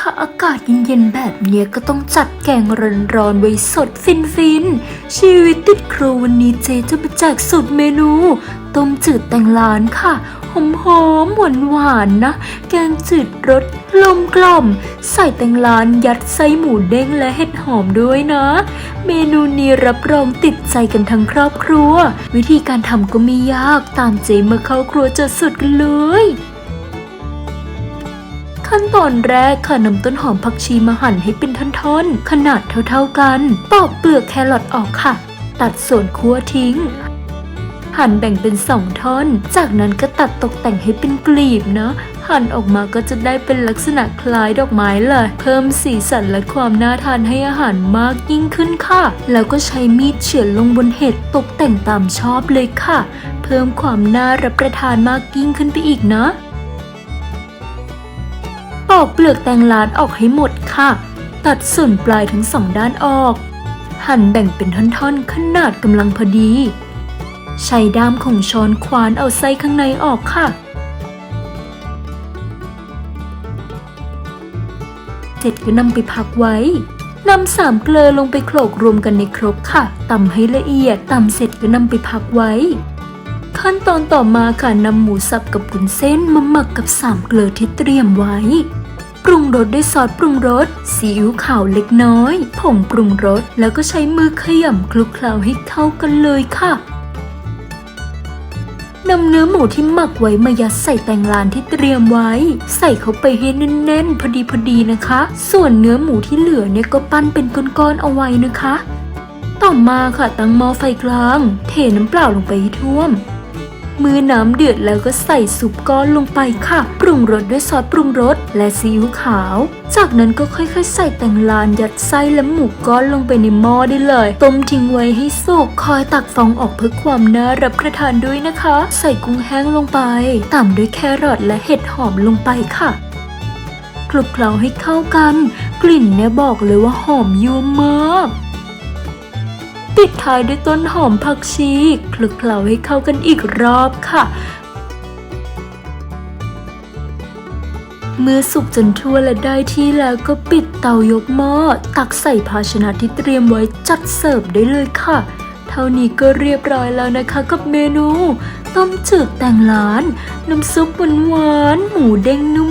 คะอากาศเย็นๆแบบเนี้ยก็ต้องจัดแกงร้อนๆไว้สดฟินๆ ชีวิตติดครัววันนี้เจจะมาแจกสูตรเมนู ต้มจืดแตงล้านค่ะ หอมหอมหวานหวานๆนะ แกงจืดรสกลมกล่อมๆใส่แตงล้านยัดไส้หมูเด้งและเห็ดหอมด้วยนะ เมนูนี้รับรองติดใจกันทั้งครอบครัว วิธีการทำก็ไม่ยากตามเจมาเข้าครัวจะสุดกันเลย ขั้นตอนแรกค่ะนำต้นหอมผักชีมาหั่นให้เป็นท่อนๆ ขนาดเท่าๆกัน ปอกเปลือกแครอทออกค่ะ ตัดส่วนคั่วทิ้ง หั่นแบ่งเป็นสองท่อน จากนั้นก็ตัดตกแต่งให้เป็นกลีบนะ หั่นออกมาก็จะได้เป็นลักษณะคล้ายดอกไม้เลย เพิ่มสีสันและความน่าทานให้อาหารมากยิ่งขึ้นค่ะ แล้วก็ใช้มีดเฉือนลงบนเห็ดตกแต่งตามชอบเลยค่ะ เพิ่มความน่ารับประทานมากยิ่งขึ้นไปอีกนะ อกเปลือกแตงลานออกให้หมดค่ะ ตัดส่วนปลายทั้งสองด้านออก หั่นแบ่งเป็นท่อนๆ ขนาดกำลังพอดี ใช้ด้ามของช้อนควานเอาไส้ข้างในออกค่ะ เสร็จก็นำไปพักไว้นำสามเกลือลงไปโขลกรวมกันในครกค่ะตำให้ละเอียดตำเสร็จก็นำไปพักไว้ ขั้นตอนต่อมาค่ะนำหมูสับกับกุนเส้นมาหมักกับสามเกลือที่เตรียมไว้ ปรุงรสด้วยซอสปรุงรสซีอิ๊วขาวเล็กน้อย ผงปรุงรสแล้วก็ใช้มือขยำคลุกเคล้าให้เข้ากันเลยค่ะนำเนื้อหมูที่หมักไว้มายัดใส่แตงลานที่เตรียมไว้ ใส่เข้าไปให้แน่นๆ พอดีพอดีนะคะ ส่วนเนื้อหมูที่เหลือเนี่ยก็ปั้นเป็นก้อนๆเอาไว้นะคะ ต่อมาค่ะตั้งหม้อไฟกลาง เทน้ำเปล่าลงไปให้ท่วม มือน้ำเดือดแล้วก็ใส่ซุปก้อนลงไปค่ะ ปรุงรสด้วยซอสปรุงรสและซีอิ๊วขาว จากนั้นก็ค่อยๆ ใส่แตงลานยัดไส้และหมูก้อนลงไปในหม้อได้เลย ต้มทิ้งไว้ให้สุกคอยตักฟองออกเพื่อความน่ารับประทานด้วยนะคะ ใส่กุ้งแห้งลงไปตามด้วยแครอทและเห็ดหอมลงไปค่ะคลุกเคล้าให้เข้ากัน กลิ่นเนี่ยบอกเลยว่าหอมยั่วมาก ปิดท้ายด้วยต้นหอมผักชีคลุกเคล้าให้เข้ากันอีกรอบค่ะ เมื่อสุกจนทั่วและได้ที่แล้วก็ปิดเตายกหม้อตักใส่ภาชนะที่เตรียมไว้จัดเสิร์ฟได้เลยค่ะ เท่านี้ก็เรียบร้อยแล้วนะคะกับเมนู ต้มจืดแตงล้าน น้ำซุปหวานหมูเด้งนุ่ม